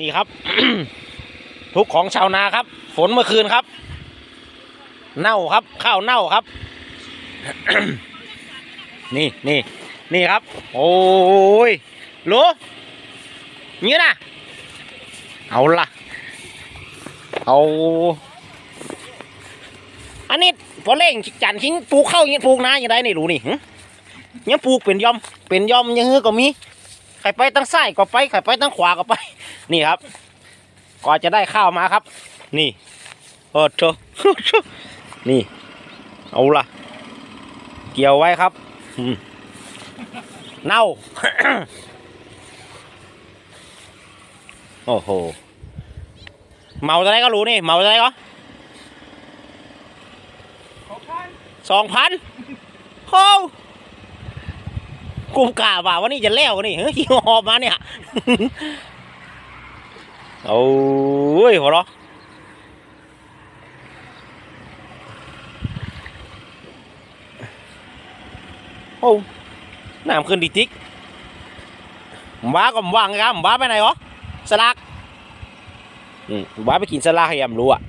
นี่ครับ ทุกของชาวนาครับ ฝนเมื่อคืนครับ เน่าครับ ข้าวเน่าครับ นี่นี่นี่ครับ โอ้ยหลูงี้นะเอาละเอาอันนี้พอเล่งจันทิ้งปลูกเข้าอย่างนี้ปลูกนาอย่างไรนี่รู้นี่หึยังปลูกเป็นยอมเป็นยอมยังฮือก็มี ใครไปตั้งซ้ายก็ไปใครไปตั้งขวาก็ไป นี่ครับก็จะได้ข้าวมาครับ นี่โอ้โถนี่ เอาละเกี่ยวไว้ครับอืมเน่าโอ้โห เมาจะได้ก็รู้นี่ เมาจะได้ก็สองพันโอ้ กูกล้าว่าวันนี้จะแล้วนี่เฮ้ยหอบมาเนี่ยโอ้ยหัวเราะโอ้น้ำขึ้นดิติ๊กผมว่าก็ผมว่างครับผมว่าไปไหนหรอสลากอืมว่าไปกินสลากให้ยำรู้อะ